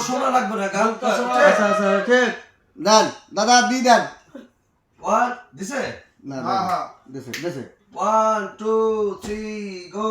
শোনা লাগবে না গান তো আচ্ছা আচ্ছা, আচ্ছা আচ্ছা ঠিক। দেন দাদা দি দেন। ওয়ান দিছে? না হ্যাঁ, হ্যাঁ। দিছে হ্যাঁ। One two three go